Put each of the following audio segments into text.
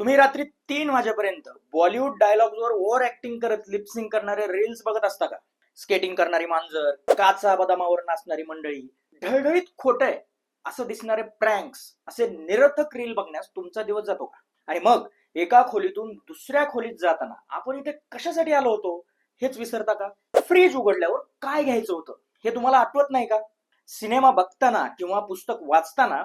तुम्ही रात्री तीन वाजेपर्यंत बॉलिवूड डायलॉग्सवर ओव्हर ऍक्टिंग करत लिपसिंग करणारे रील्स बघत असता का? स्केटिंग करणारी मांजर काचा बदामावर नाचणारी मंडळी ढळढळीत खोट आहे असं दिसणारे प्रँक्स असे निरर्थक रील बघण्यास तुमचा दिवस जातो का? आणि मग एका खोलीतून दुसऱ्या खोलीत जाताना आपण इथे कशासाठी आलो होतो? हेच विसरता का? फ्रीज उघडल्यावर काय घ्यायचं होतं? हे तुम्हाला आठवत नाही का? सिनेमा बघताना किंवा पुस्तक वाचताना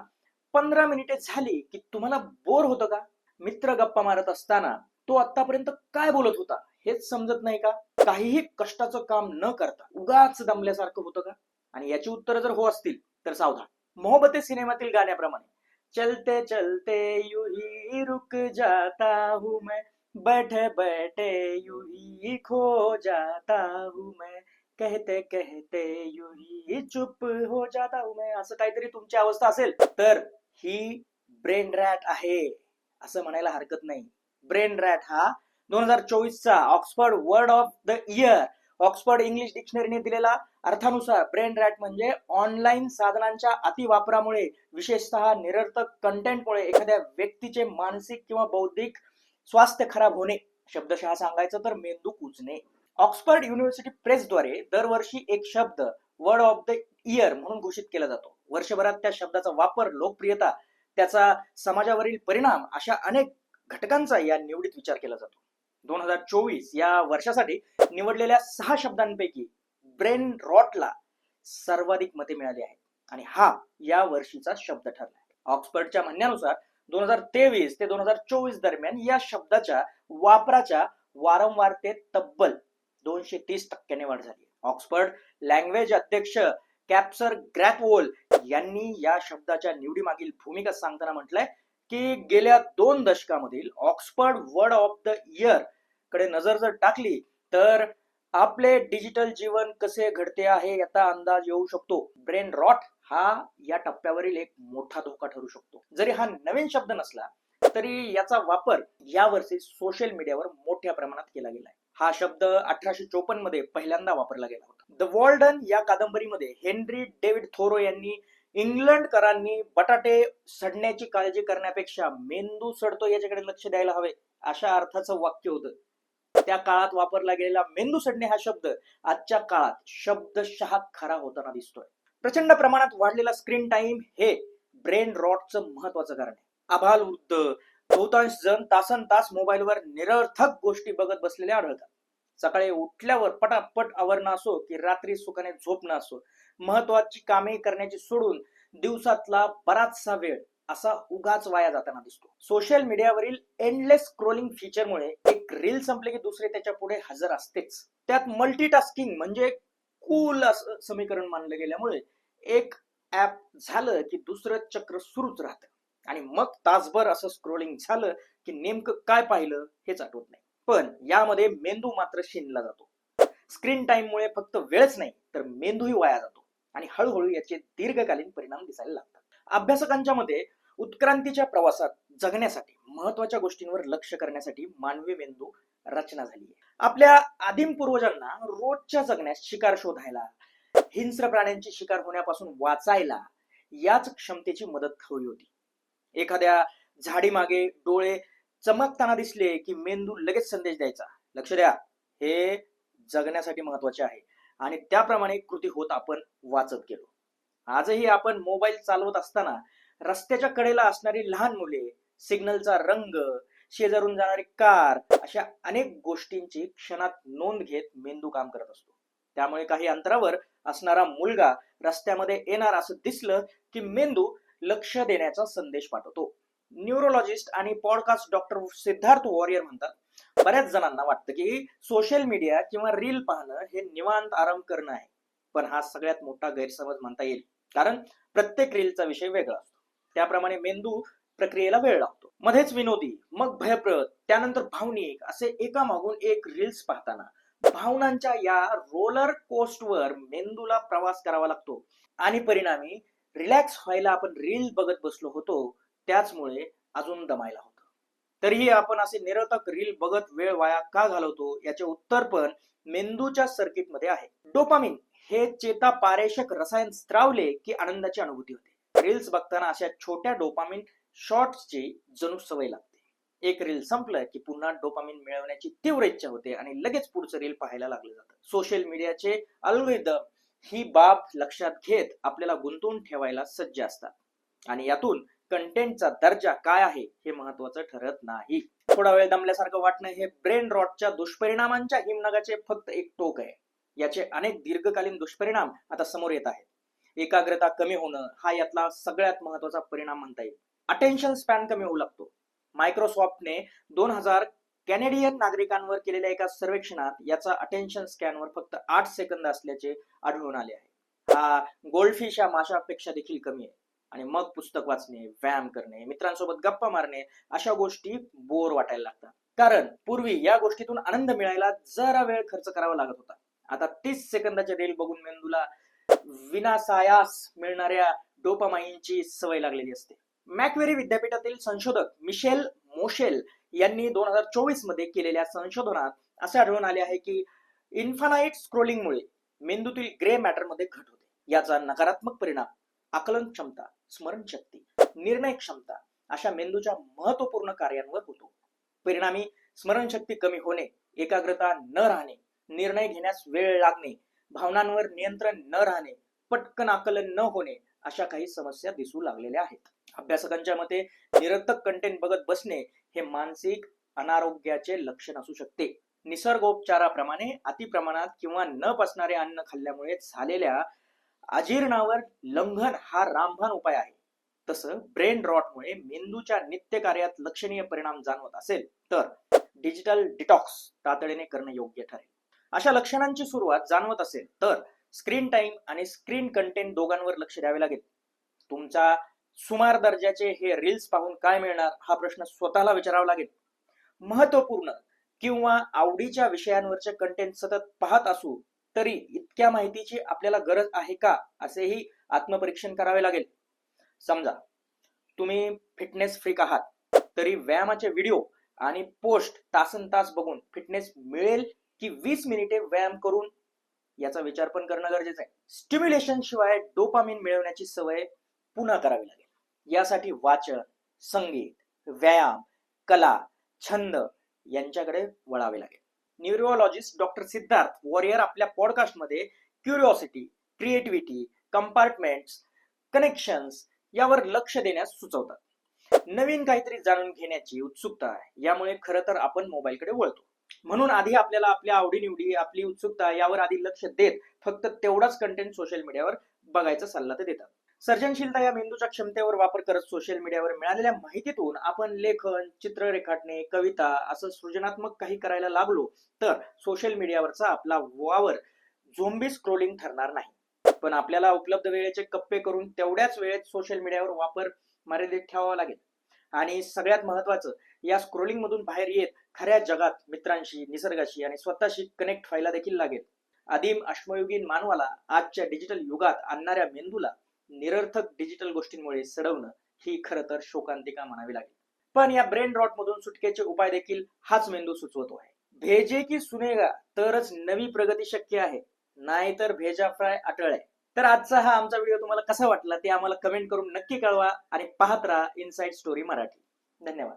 पंधरा मिनिटे झाली की तुम्हाला बोर होतं का? मित्र गप्पा मारत असताना तो आतापर्यंत काय बोलत होता हेच समजत नाही का? काहीही कष्टाचं काम न करता उगाच दमल्यासारखं होतं का? आणि याची उत्तरं जर हो असतील तर सावधान. मोहबते सिनेमातील गाण्याप्रमाणे चलते चलते यू ही रुक जाता हूँ मैं बैठे बैठे यू ही खो जाता हूँ मैं कहते कहते यू ही चुप हो जाता हूँ मैं असं काहीतरी तुमची अवस्था असेल तर ही ब्रेन रॅट आहे. असं म्हणायला हरकत नाही. ब्रेन रॅट हा दोन हजार चोवीसचा Oxford word of the year Oxford English डिक्शनरीने दिलेला अर्थानुसार ब्रेन रॅट म्हणजे ऑनलाईन साधनांच्या अतिवापरामुळे विशेषतः निरर्थक कंटेंटमुळे एखाद्या व्यक्तीचे मानसिक किंवा बौद्धिक स्वास्थ्य खराब होणे शब्दशः सांगायचं तर मेंदू कुचणे ऑक्सफर्ड युनिव्हर्सिटी प्रेसद्वारे दरवर्षी एक शब्द वर्ड ऑफ द इयर म्हणून घोषित केला जातो. वर्षभरात त्या शब्दाचा वापर लोकप्रियता त्याचा समाजावरील परिणाम अशा अनेक घटकांचा या निवडीत विचार केला जातो. दोन हजार चोवीस या वर्षासाठी निवडलेल्या सहा शब्दांपैकी ब्रेन रॉटला सर्वाधिक मते मिळाली आहेत. आणि हा या वर्षीचा शब्द ठरला ऑक्सफर्डच्या म्हणण्यानुसार दोन हजार तेवीस ते दोन हजार चोवीस दरम्यान या शब्दाच्या वापराच्या वारंवारतेत तब्बल दोनशे तीस टक्क्याने वाढ झाली ऑक्सफर्ड लँग्वेज अध्यक्ष कॅप्सर ग्रॅपवोल यांनी या शब्दाच्या निवडीमागील भूमिका सांगताना म्हटलंय की गेल्या दोन दशकामधील ऑक्सफर्ड वर्ड ऑफ द इयरकडे नजर जर टाकली तर आपले डिजिटल जीवन कसे घडते आहे याचा अंदाज येऊ शकतो. ब्रेन रॉट हा या टप्प्यावरील एक मोठा धोका ठरू शकतो. जरी हा नवीन शब्द नसला तरी याचा वापर यावर्षी सोशल मीडियावर मोठ्या प्रमाणात केला गेलाय. हा शब्द अठराशे चोपन्नमध्ये पहिल्यांदा वापरला गेला होता. द वॉल्डन या कादंबरीमध्ये हेनरी डेव्हिड थोरो यांनी इंग्लंडकरांनी बटाटे सडण्याची काळजी करण्यापेक्षा मेंदू सडतो याच्याकडे लक्ष द्यायला हवे अशा अर्थाचं वाक्य होतं. त्या काळात वापरला गेलेला मेंदू सडणे हा शब्द आजच्या काळात शब्दशः खरा होताना दिसतोय. प्रचंड प्रमाणात वाढलेला स्क्रीन टाइम हे ब्रेन रॉटचं महत्वाचं कारण आहे. आभाल वृद्ध बहुतांश जण तासन तास मोबाईलवर निरर्थक गोष्टी बघत बसलेले आढळतात. सकाळी उठल्यावर पटापट आवरणं असो की रात्री सुखाने झोपणं असो महत्वाची कामे करण्याची सोडून दिवसातला बराचसा वेळ असा उगाच वाया जाताना दिसतो. सोशल मीडियावरील एंडलेस स्क्रोलिंग फीचरमुळे एक रील संपले की दुसरे त्याच्या पुढे हजर असतेच. त्यात मल्टीटास्किंग म्हणजे कूल असं समीकरण मानलं गेल्यामुळे एक ऍप झालं की दुसरं चक्र सुरूच राहतं. आणि मग तासभर असं स्क्रोलिंग झालं की नेमकं काय पाहिलं हेच आठवत नाही. पण यामध्ये मेंदू मात्र शिनला जातो. स्क्रीन टाइममुळे फक्त वेळच नाही तर मेंदूही वाया जातो. आणि हळूहळू याचे दीर्घकालीन परिणाम दिसायला लागतात. अभ्यासकांच्या मते उत्क्रांतीच्या प्रवासात जगण्यासाठी महत्त्वाच्या गोष्टींवर लक्ष करण्यासाठी मानवी मेंदू रचना झाली आपल्या आदिम पूर्वजांना रोजच्या जगण्यास शिकार शोधायला हिंस्र प्राण्यांची शिकार होण्यापासून वाचायला याच क्षमतेची मदत हवी होती. एखाद्या झाडी मागे डोळे चमकताना दिसले की मेंदू लगेच संदेश द्यायचा लक्ष द्या हे जगण्यासाठी महत्त्वाचे आहे. आणि त्याप्रमाणे कृती होत आपण वाचत गेलो. आजही आपण मोबाईल चालवत असताना रस्त्याच्या कडेला असणारी लहान मुले सिग्नलचा रंग शेजारून जाणारी कार अशा अनेक गोष्टींची क्षणात नोंद घेत मेंदू काम करत असतो. त्यामुळे काही अंतरावर असणारा मुलगा रस्त्यामध्ये येणार असं दिसलं की मेंदू लक्ष देण्याचा संदेश पाठवतो. न्यूरोलॉजिस्ट आणि पॉडकास्ट डॉक्टर सिद्धार्थ वॉरियर म्हणतात बऱ्याच जणांना वाटतं की सोशल मीडिया किंवा रील पाहणं हे निवांत आराम करणं आहे. पण हा सगळ्यात मोठा गैरसमज म्हणता येईल. कारण प्रत्येक रीलचा विषय वेगळा असतो. त्याप्रमाणे मेंदू प्रक्रियेला वेळ लागतो. मध्येच विनोदी मग भयप्रद त्यानंतर भावनिक असे एका मागून एक रील्स पाहताना भावनांच्या या रोलर कोस्टवर मेंदूला प्रवास करावा लागतो. आणि परिणामी रिलॅक्स व्हायला आपण रील बघत बसलो होतो. त्याचमुळे अजून दमायला होतो. तरीही आपण असे निरर्थक रील बघत वेळ वाया का घालवतो? याचे उत्तर पण मेंदूच्या सर्किटमध्ये आहे. डोपामिन हे चेता पारेषक रसायन स्त्रावले की आनंदाची अनुभूती होते. रील्स बघताना अशा छोट्या डोपामिन शॉर्ट्सची जणू सवय लागते. एक रील संपलं की पुन्हा डोपामिन मिळवण्याची तीव्र इच्छा होते आणि लगेच पुढचं रील पाहायला लागलं जातं. सोशल मीडियाचे अल्गोरिदम ही बाब लक्षात घेत आपल्याला गुंतवून ठेवायला सज्ज असतात. आणि यातून कंटेंटचा दर्जा काय आहे हे महत्वाचं ठरत नाही. थोडा वेळ दमल्यासारखं वाटणं हे ब्रेन रॉटच्या दुष्परिणामांच्या हिमनगाचे फक्त एक टोक आहे. याचे अनेक दीर्घकालीन दुष्परिणाम आता समोर येत आहेत. एकाग्रता कमी होणं हा यातला सगळ्यात महत्त्वाचा परिणाम म्हणता येईल. अटेन्शन स्पॅन कमी होऊ लागतो. मायक्रोसॉफ्टने दोन हजार कॅनेडियन नागरिकांवर केलेल्या एका सर्वेक्षणात याचा अटेन्शन स्कॅनवर फक्त आठ सेकंद असल्याचे आढळून आले आहे. हा गोल्डफिश या माशापेक्षा देखील कमी आहे. आणि मग पुस्तक वाचणे व्यायाम करणे मित्रांसोबत गप्पा मारणे अशा गोष्टी बोर वाटायला लागतात. कारण पूर्वी या गोष्टीतून आनंद मिळायला जरा वेळ खर्च करावा लागत होता. आता तीस सेकंदाचे रील बघून मेंदूला विनासायास मिळणाऱ्या डोपामाईंची सवय लागलेली असते. मॅकवेरी विद्यापीठातील संशोधक मिशेल मोशेल यांनी दोन हजार चोवीसमध्ये केलेल्या संशोधनात असे आढळून आले आहे की इन्फानाईट स्क्रोलिंगमुळे मेंदूतील ग्रे मॅटरमध्ये घट होते. याचा नकारात्मक परिणाम आकलन क्षमता स्मरणशक्ती निर्णय क्षमता अशा मेंदूच्या महत्त्वपूर्ण कार्यांवर होतो. परिणामी स्मरणशक्ती कमी होणे एकाग्रता न राहणे निर्णय घेण्यास वेळ लागणे भावनांवर नियंत्रण न राहणे पटकन आकलन न होणे अशा काही समस्या दिसू लागलेल्या आहेत. अभ्यासकांच्या मते निरर्थक कंटेंट बघत बसणे हे मानसिक अनारोग्याचे लक्षण असू शकते. निसर्गोपचाराप्रमाणे अतिप्रमाणात किंवा न पसणारे अन्न खाल्ल्यामुळे झालेल्या अजीर्णावर लंघन हा रामभान उपाय आहे. तसं ब्रेन रॉटमुळे मेंदूच्या नित्य कार्यात लक्षणीय परिणाम जाणवत असेल तर डिजिटल डिटॉक्स तातडीने करणं योग्य ठरेल. अशा लक्षणांची सुरुवात जाणवत असेल तर स्क्रीन टाइम आणि स्क्रीन कंटेंट दोघांवर लक्ष द्यावे लागेल. तुमचा सुमार दर्जाचे हे रील्स पाहून काय मिळणार हा प्रश्न स्वतःला विचारावा लागेल. महत्त्वपूर्ण किंवा आवडीच्या विषयांवरचे कंटेंट सतत पाहत असू तरी इतक्या माहितीची आपल्याला गरज आहे का? असेही आत्मपरीक्षण करावे लागेल. समजा तुम्ही फिटनेस फ्रीक आहात. तरी व्यायामाचे व्हिडिओ आणि पोस्ट तासन तास बघून फिटनेस मिळेल की वीस मिनिटे व्यायाम करून? याचा विचार पण करणं गरजेचं आहे. स्टिम्युलेशन शिवाय डोपामिन मिळवण्याची सवय पुन्हा करावी लागेल. यासाठी वाचन संगीत व्यायाम कला छंद यांच्याकडे वळावे लागेल. न्यूरोलॉजिस्ट डॉक्टर सिद्धार्थ वॉरियर आपल्या पॉडकास्टमध्ये क्युरिओसिटी क्रिएटिव्हिटी कंपार्टमेंट्स कनेक्शन्स यावर लक्ष देण्यास सुचवतात. नवीन काहीतरी जाणून घेण्याची उत्सुकता आहे. यामुळे खरं तर आपण मोबाईलकडे वळतो. म्हणून आधी आपल्याला आपल्या आवडीनिवडी आपली उत्सुकता यावर आधी लक्ष देत फक्त तेवढाच कंटेंट सोशल मीडियावर बघायचा सल्ला ते देतात. सर्जनशीलता या मेंदूच्या क्षमतेवर वापर करत सोशल मीडियावर मिळालेल्या माहितीतून आपण लेखन चित्र रेखाटणे कविता असं सृजनात्मक काही करायला लागलो तर सोशल मीडियावरचा आपला वावर झोंबी स्क्रोलिंग ठरणार नाही. पण आपल्याला उपलब्ध वेळेचे कप्पे करून तेवढ्याच वेळेत सोशल मीडियावर वापर मर्यादित ठेवावा लागेल. आणि सगळ्यात महत्वाचं या स्क्रोलिंग मधून बाहेर येत खऱ्या जगात मित्रांशी निसर्गाशी आणि स्वतःशी कनेक्ट व्हायला देखील लागेल. आदिम अश्मयुगीन मानवाला आजच्या डिजिटल युगात आणणाऱ्या मेंदूला निरर्थक डिजिटल गोष्टींमुळे सडवणं ही खरं तर शोकांतिका म्हणावी लागेल. पण या ब्रेन रॉट मधून सुटकेचे उपाय देखील हाच मेंदू सुचवतो आहे. भेजे की सुनेगा तरच नवी प्रगती शक्य आहे. नाहीतर भेजा फ्राय अटळ आहे. तर आजचा हा आमचा व्हिडिओ तुम्हाला कसा वाटला ते आम्हाला कमेंट करून नक्की कळवा आणि पाहत राहा इनसाइड स्टोरी मराठी. धन्यवाद.